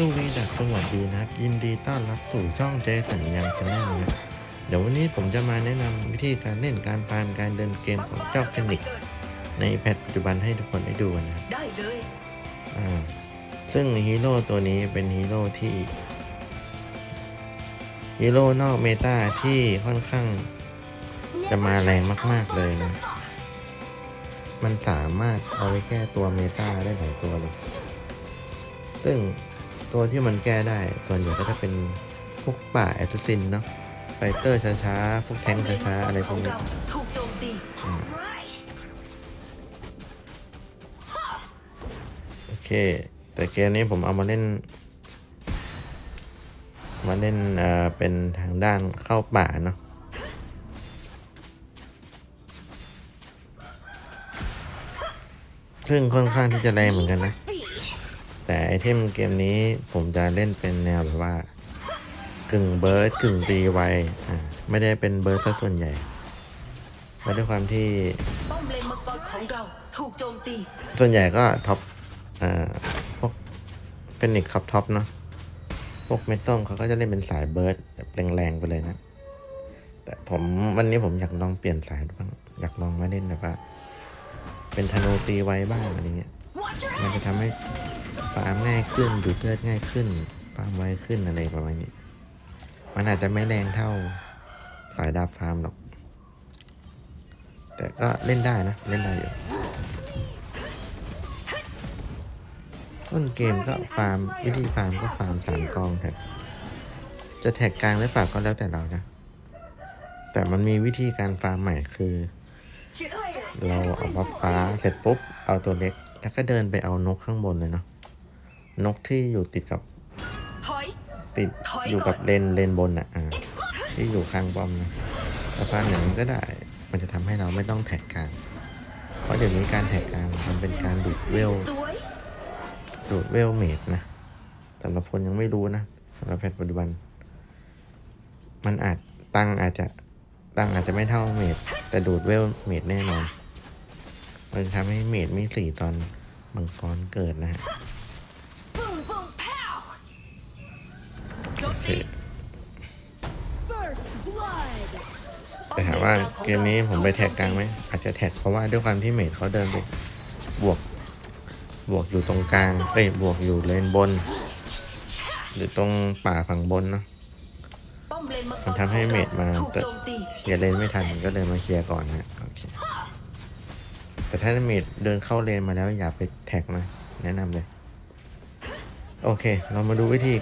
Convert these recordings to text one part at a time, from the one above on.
สวีดัสสวัสดีนะครับยินดีต้อนรับสู่ช่องเจสัญญาณชาแนลนะเดี๋ยววันนี้ผมจะมาแนะนำวิธีการเล่นการตามการเดินเกมของเจ้าเฟนิกซ์ในแพทปัจจุบันให้ทุกคนได้ดูกันนะครับได้เลยอ่าซึ่งฮีโร่ตัวนี้เป็นฮีโร่ที่ฮีโร่นอกเมตาที่ค่อนข้างจะมาแรงมาก ๆเลยนะ มันสามารถเอาไปแก้ตัวเมตาได้หลายตัวเลย ซึ่ง ตัวที่มันแก้ได้ ส่วนใหญ่ก็จะเป็นพวกป่าแอตซินเนาะไฟเตอร์ช้าๆ พวกแทงค์ช้าๆ อะไรพวกนี้ถูกโจมตีอืมโอเค แต่เกมนี้ผมเอามาเล่น มาเล่นเอ่อเป็นทางด้านเข้าป่าเนาะซึ่งค่อนข้างที่จะแรงเหมือนกันนะ แต่ไอเทมเกมนี้ผมจะเล่นเป็นแนวแบบว่า กึ่งเบิร์ดกึ่งตีไวอ่าไม่ได้เป็นเบิร์ดซะส่วนใหญ่เพราด้วยความที่ป้อมเลนมังกรของเราถูกโจมตี ส่วนใหญ่ก็ท็อปอ่าพวกเป็นนิกท็อปท็อปเนาะพวกเมทัลเขาก็จะเล่นเป็นสายเบิร์ดแบบแรงๆไปเลยนะ แต่ผมวันนี้ผมอยากลองเปลี่ยนสายดูบ้างอยากลองมาเล่นแบบว่า เป็นธนูตีไวบ้างอะไรเงี้ยมันจะทำให้ ฟาร์มง่ายขึ้นดูดเลือดง่ายขึ้นฟาร์มไวขึ้นอะไรประมาณนี้ มันอาจจะไม่แรงเท่าสายดาบฟาร์มหรอก แต่ก็เล่นได้นะ เล่นได้อยู่ ต้นเกมก็ฟาร์มวิธีฟาร์มก็ฟาร์มสามกองแท็กจะแท็กกลางหรือเปล่าก็แล้วแต่เรานะ แต่มันมีวิธีการฟาร์มใหม่คือ เราเอาบัฟฟ้าเสร็จปุ๊บ เอาตัวเล็ก แล้วก็เดินไปเอานกข้างบนเลยเนาะ นกที่อยู่ติดกับถอยติดถอยก่อนอยู่กับเลนเลนบนอะอ่าที่อยู่ข้างป้อมนะแล้วฟาร์มอย่างนี้ก็ได้ มันจะทำให้เราไม่ต้องแท็กกลางเพราะเดี๋ยวนี้การแท็กกลางมันเป็นการดูดเวลสวยดูดเวลเมดนะสำหรับคนยังไม่รู้นะสำหรับแพทปัจจุบัน มันอาจตังค์อาจจะตังค์อาจจะไม่เท่าเมดแต่ดูดเวลเมดแน่นอน มันจะทำให้เมดไม่สี่ตอนมังกรเกิดนะฮะ แต่ถามว่าเกมนี้ผมไปแท็กกลางไหมอาจจะแท็กเพราะว่าด้วยความที่เมดเขาเดินไปบวกบวกอยู่ตรงกลางเอ้ยบวกอยู่เลนบน หรือตรงป่าฝั่งบนเนาะป้อมเลนมังกรมันทำให้เมดมาถูกโจมตีเคลียร์เลนไม่ทันก็เลยมาเคลียร์ก่อนนะโอเคแต่ถ้าเมดเดินเข้าเลนมาแล้วอย่าไปแท็กนะแนะนำเลย โอเค เรามาดูวิธี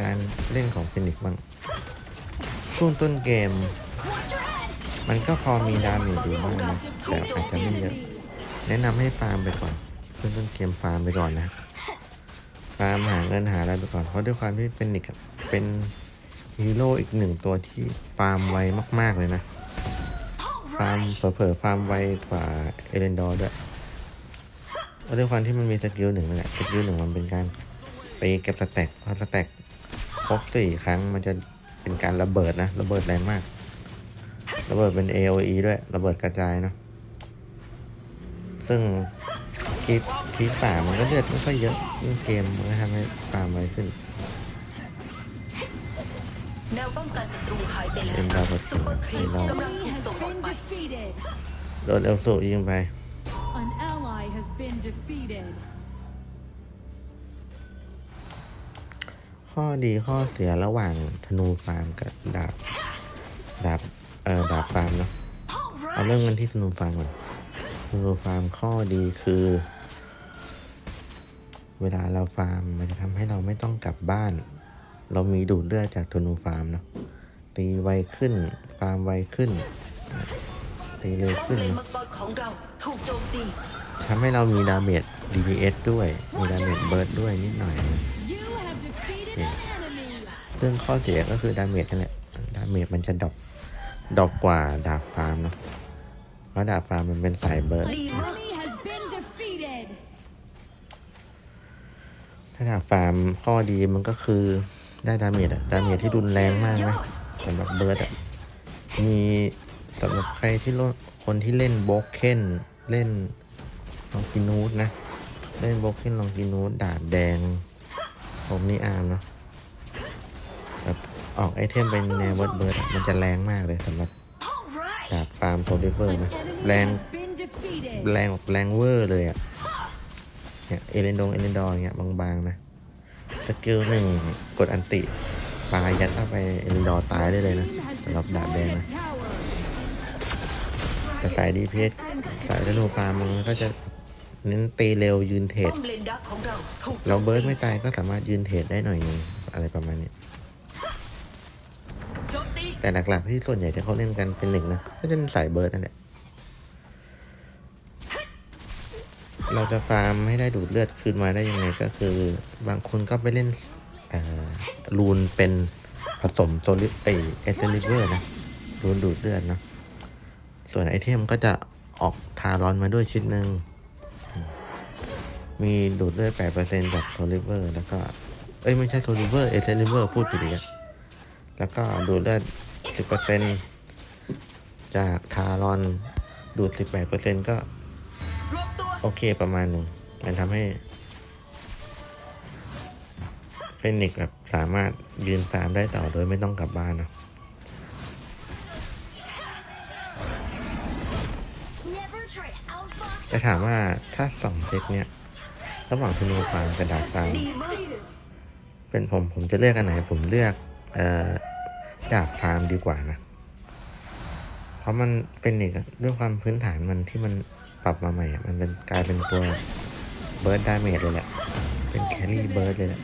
การเล่นของฟินิกซ์บ้าง ช่วงต้นเกม มันก็พอมีดาเมจอยู่บ้างนะแต่อาจจะไม่เยอะ แนะนำให้ฟาร์มไปก่อนช่วงต้นเกมฟาร์มไปก่อนนะ ฟาร์มหาเงินหาอะไรไปก่อน เพราะด้วยความที่เป็นนิกเป็นฮีโร่อีกหนึ่งตัวที่ฟาร์มไวมาก ๆ เลยนะ ฟาร์มเผลอๆฟาร์มไวกว่าเอเลนดอร์ด้วยเพราะด้วยความที่มันมีสกิลหนึ่งนั่นแหละ สกิลหนึ่งมันเป็นการ เก็บสแต็กพอสแต็กครบสี่ครั้งมันจะเป็นการระเบิดนะ ระเบิดแรงมาก ระเบิดเป็น AOE ด้วย ระเบิดกระจายเนาะซึ่งคลิปคลิปป่ามันก็เลือดไม่ค่อยเยอะยิ่งเกมมันก็ทำให้ป่าไวขึ้นแนวป้องกันศัตรูหายไปแล้เป็นดาวประซุปเปอร์ครีปเรากำลังถูก has ส่งออก been ไป defeated. โดนเอลสูยิงไป ข้อดีข้อเสียระหว่างธนูฟาร์มกับดาบดาบเอ่อดาบฟาร์มเนาะเอาเรื่องกันที่ธนูฟาร์มก่อนธนูฟาร์มข้อดีคือ เวลาเราฟาร์มมันจะทำให้เราไม่ต้องกลับบ้าน เรามีดูดเลือดจากธนูฟาร์มเนาะตีไวขึ้นฟาร์มไวขึ้นตีเร็วขึ้นนะทำให้เรามีดาเมจ DPS ด้วย มีดาเมจเบิร์ดด้วยนิดหน่อย เรื่องข้อเสียก็คือดาเมจนั่นแหละดาเมจมันจะดรอปดรอปกว่าดาบฟาร์มเนาะเพราะดาบฟาร์มมันเป็นสายเบิร์ดถ้าดาบฟาร์มข้อดีมันก็คือได้ดาเมจอะดาเมจที่รุนแรงมากนะสำหรับเบิร์ดอะมีสำหรับใครที่โลคนที่เล่นโบกเคนเล่นลองกินูดนะ เล่นโบกเคนลองกินูดดาบแดง ผมนี่อาร์มเนาะแบบออกไอเทมเป็นแนวเบิร์ดเบิร์ดอะมันจะแรงมากเลยสำหรับดาบฟาร์มโซลิเวอร์นะแรงแรงแบบแรงเวอร์เลยอะเนี่ยเอเลนดงเอเลนดอร์เงี้ยบางๆนะสกิลหนึ่งกดอันติปลายัดเข้าไปเอเลนดอร์ตายได้เลยนะสำหรับดาบแดงนะแต่สายดีเพสสายธนูฟาร์มมันก็จะ เน้นตีเร็วยืนเทรป้ดอมเลนดักของเราถูกโจเรามเบิร์ดตีไม่ตายก็สามารถยืนเทรดได้หน่อยนึงอะไรประมาณนี้โจมตีแต่หลักๆที่ส่วนใหญ่ที่เขาเล่นกันเป็นหนึ่งนะก็จะเป็นสายเบิร์ดนั่นแหละเราจะฟาร์มให้ได้ดูดเลือดคืนมาได้ยังไงก็คือ บางคนก็ไปเล่นเอ่อรูนเป็นผสมโซลิไอเอเซลิเวอร์นะรูนดูดเลือดเนาะส่วนไอเทมก็จะออกทารอนมาด้วยชิ้นหนึ่งอืม มีดูดเลือด8%จากโซลิเวอร์แล้วก็ เอ้ยไม่ใช่โซลิเวอร์ เอเซลิเวอร์พูดผิดอีกแล้วแล้วก็ดูดเลือด10%จากทารอนดูด18%ก็รวมตัวโอเคประมาณหนึ่งมันทำให้เฟนิกแบบสามารถยืนฟาร์มได้ต่อโดยไม่ต้องกลับบ้านนะแต่ถามว่าถ้าสองเซตเนี้ย ระหว่างธนูฟาร์มกับดาบฟาร์มดีมากเป็นผมผมจะเลือกอันไหนผมเลือกเอ่อดาบฟาร์มดีกว่านะ เพราะมันเป็นอีกด้วยความพื้นฐานมันที่มันปรับมาใหม่อะมันเป็นกลายเป็นตัวเบิร์ดดาเมจเลยแหละ เป็นแครี่เบิร์ดเลยแหละ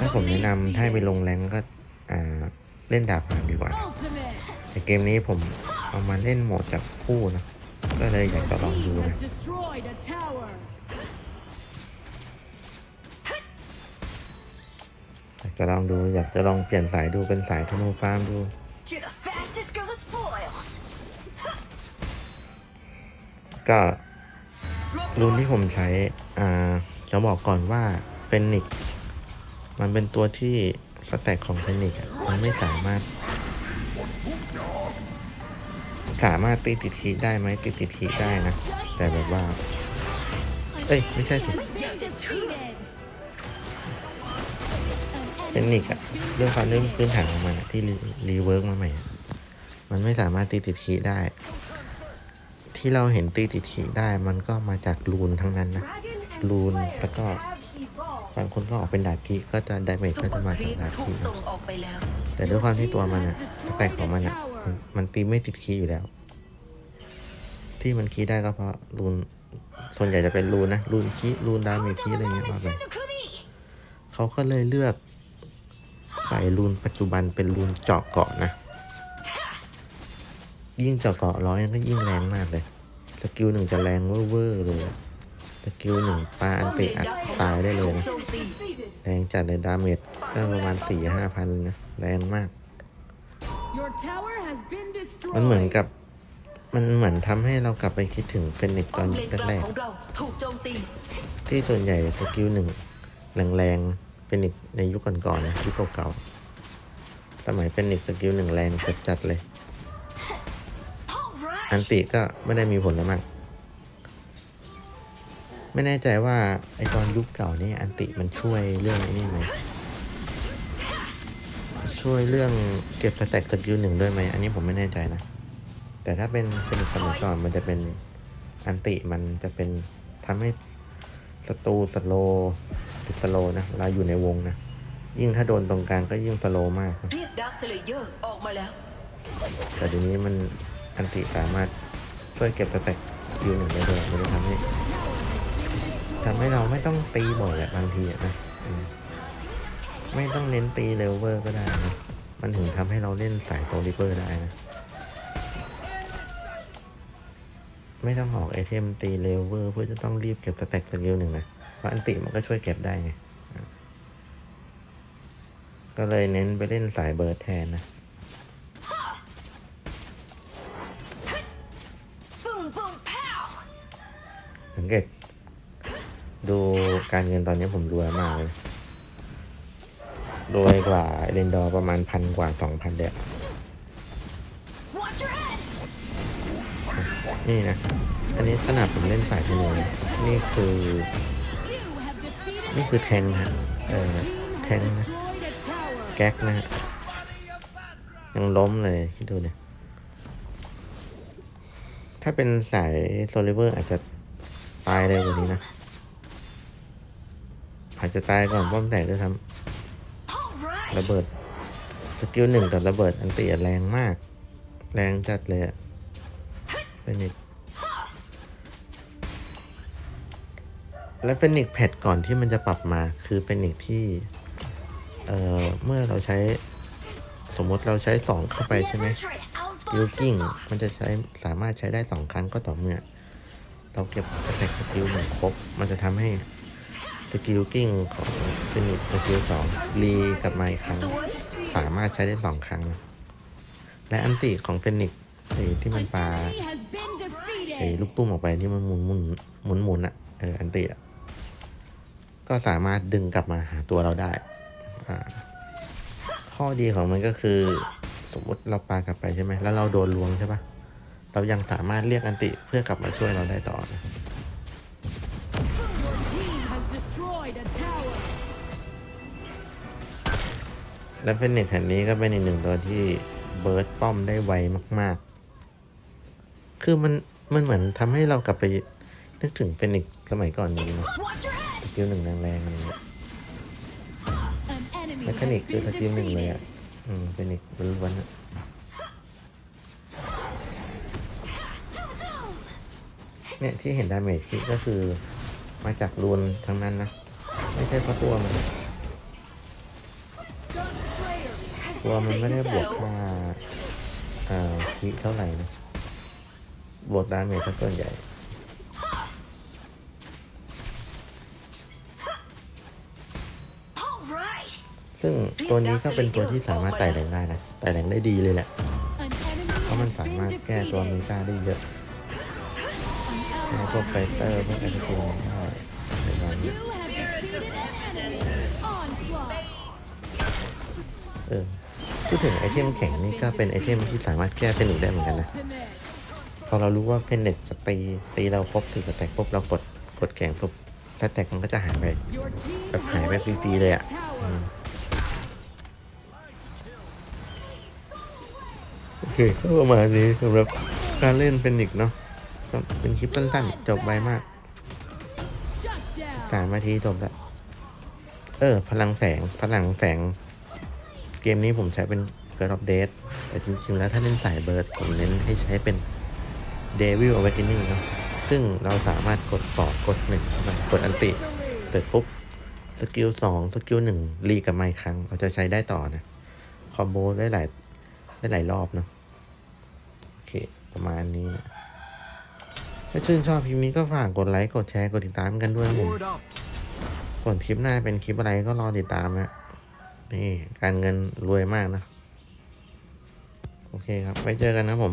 ถ้าผมแนะนำถ้าให้ไปลงแรงก็เล่นดาบฟาร์มดีกว่า แต่เกมนี้ผมเอามาเล่นโหมดจับคู่นะ ก็เลยอยากจะลองดูนะอยากจะลองดูอยากจะลองเปลี่ยนสายดูเป็นสายธนูฟาร์มดูก็รวมรูตัวนที่ผมใช้อ่าจะบอกก่อนว่าเป็นนิก มันเป็นตัวที่สแต็กของเพนิกมันไม่สามารถ สามารถตีติดทีได้ไหมตีติดทีได้นะ แต่แบบว่า เอ้ย ไม่ใช่สิเป็น enemy นิกอะ has been ด้วยความเรื่องพื้นฐานของมันที่รีเวิร์กมาใหม่ มันไม่สามารถตีติดทีได้ ที่เราเห็นตีติดทีได้ มันก็มาจากรูนทั้งนั้นนะ รูนแล้วก็บางคนก็ออกเป็นดาบคีก็จะดาเมจก็ปเปอจะมาจากดาบถูคีแต่ด้วยความที่ตัวมันอะแต็กของมันอะ มันมันตีไม่ติดคีย์อยู่แล้ว ที่มันคีย์ได้ก็เพราะรูนส่วนใหญ่จะเป็นรูนนะรูนคีย์รูนดาเมจคีย์อะไรเงี้ยมาไปเขาก็เลยเลือก ใส่รูนปัจจุบันเป็นรูนเจาะเกาะนะ ยิ่งเจาะเกาะร้อยก็ยิ่งแรงมากเลยสกิลหนึ่งจะแรงเวอร์เลยสกิลหนึ่งปาอันติอัดตายได้เลยนะแรงจัดเลยดาเมจก็ประมาณสี่ห้าพันนะแรงมาก มันเหมือน destroyed. กับ มันเหมือนทำให้เรากลับไปคิดถึงเป็นเด็กตป้ออนมเลนกลาแรงกของเราถูกโจมตีๆที่ส่วนใหญ่สกิลหนึ่งแรงๆเป็นอีกในยุคก่อนๆนะยุคเก่าๆสมัยเป็นอีกสกิลหนึ่งแรงจัดๆเลย อันติก็ไม่ได้มีผลอะไรมากไม่แน่ใจว่าไอตอนยุคเก่านี่อันติมันช่วยเรื่องไอ้นี่ไหม ช่วยเรื่องเก็บสแต็กสกิลหนึ่งด้วยไหม อันนี้ผมไม่แน่ใจนะ แต่ถ้าเป็นเป็นสมัยก่อนมันจะเป็นอันติมันจะเป็นทำให้ศัตรูสโลว์ติดสโลว์นะเวลาอยู่ในวงนะ ยิ่งถ้าโดนตรงกลางก็ยิ่งสโลว์มากนะเรียกดาร์คสเลเยอร์ออกมาแล้วแต่ทีนี้มันอันติสามารถช่วยเก็บสแต็กคิวหนึ่งได้ด้วยมันจะทำให้ทำให้เราไม่ต้องตีบ่อยอะบางทีอะนะอืม ไม่ต้องเน้นตีเร็วเวอร์ก็ได้นะมันถึงทำให้เราเล่นสายโซลิเวอร์ได้นะ ไม่ต้องออกไอเทมตีเร็วเวอร์เพื่อจะต้องรีบเก็บสแต็กสกิลหนึ่งนะ เพราะอันติมันก็ช่วยเก็บได้ไง ก็เลยเน้นไปเล่นสายเบิร์ดแทนนะสังเกตดูการเงินตอนนี้ผมรวยมากเลย รวยกว่าเรนดอร์ประมาณพันกว่าสองพันเดียนี่นะ อันนี้ขนาดผมเล่นสายธนูนะนี่คือ นี่คือแทงนะฮะ เออแทงนะ แก๊กนะฮะ ยังล้มเลยคิดดูเนี่ย ถ้าเป็นสายโซลิเวอร์อาจจะตายเร็วกว่านี้นะ อาจจะตายก่อนป้อมแตกด้วยซ้ำ ระเบิดสกิลหนึ่งกับระเบิดอันตีแรงมาก แรงจัดเลยอะเป็นอีกและเป็นอีกแพทก่อนที่มันจะปรับมาคือเป็นอีกที่ เอ่อ เมื่อเราใช้ สมมติเราใช้สองเข้าไปใช่ไหม Never trade out กิล for กิ้งมันจะใช้สามารถใช้ได้สองครั้งก็ต่อเมื่อ เราเก็บสแต็กสกิลหนึ่งครบ มันจะทำให้ สกิลกิ้งของฟินิชสกิลสองรีกลับมาอีกครั้งสามารถใช้ได้สองครั้ง และอันติของเฟนิกไอ้ที่มันปลาไอ้ลูกตุ้มออกไปที่มันหมุนหมุนหมุนหมุนอะเอออันติอะก็สามารถดึงกลับมาหาตัวเราได้ ข้อดีของมันก็คือ สมมติเราปากลับไปใช่ไหมแล้วเราโดนลวงใช่ปะเรายังสามารถเรียกอันติเพื่อกลับมาช่วยเราได้ต่อนะ Your และเฟนนิกแผ่นนี้ก็เป็นอีกหนึ่งตัวที่เบิร์ดป้อมได้ไวมาก ๆ คือมันมันเหมือนทำให้เรากลับไปนึกถึงเฟนิกสมัยก่อนนี้นะสกิลหนึ่งแรงๆอะไรเงี้ย An enemy เม has คานิกคือสกิลหนึ่งเลยอะ อืมเฟนิกล้วนๆอะเนี่ยที่เห็นดาเมจก็คือมาจากรูนทั้งนั้นนะ ไม่ใช่เพราะตัวมัน ตัวมันไม่ได้บวกค่าอ่าคิเท่าไหร่นะบวกดาเมจซะส่วนใหญ่ All right. ซึ่งตัวนี้ก็เป็นตัวที่สามารถไต่แรงได้นะไต่แรงได้ดีเลยแหละ An enemy เพราะมัน has สา been มารถแก้ตัวเม defeated. ตาได้เยอะ An แก้พวกไฟ ally เตอร์พวกแอตติคูได้ในวันนี้ You have defeated an enemy. Onslaught. เออ พูดถึงไอเทมแข็งนี่ก็เป็นไอเทมที่สามารถแก้เป็นหนึ่งได้เหมือนกันนะ พอเรารู้ว่าเพนเน็ตจะตีตีเราครบถึงสแต็กปุ๊บเรากดกดแข่งปุ๊บสแต็กมันก็จะหายไปแบบหายไปฟรีๆเลยอะโอเคก็ประมาณนี้สำหรับการเล่นเฟนิกเนาะเป็นคลิปสั้นๆ จบไวมากสามนาทีจบแล้วเออ พลังแฝงพลังแฝง เกมนี้ผมใช้เป็นเกิร์ดออฟเดทแต่จริงๆ แล้วถ้าเล่นสายเบิร์ด ผมเน้นให้ใช้เป็น Devil Awakening เนาะซึ่งเราสามารถกดสองกดหนึ่งกดอันติ เสร็จปุ๊บ สกิลสองสกิลหนึ่งรีกับไมาอีกครั้ง เราจะใช้ได้ต่อนะ คอมโบได้หลายได้หลายรอบเนาะโอเค ประมาณนี้นะถ้าชื่นชอบคลิปนี้ก็ฝากกดไลค์ กดแชร์ กดติดตามกันด้วยนะผมส่วนคลิปหน้าเป็นคลิปอะไรก็รอติดตามนะ นี่การเงินรวยมากนะ โอเคครับ ไว้เจอกันนะผม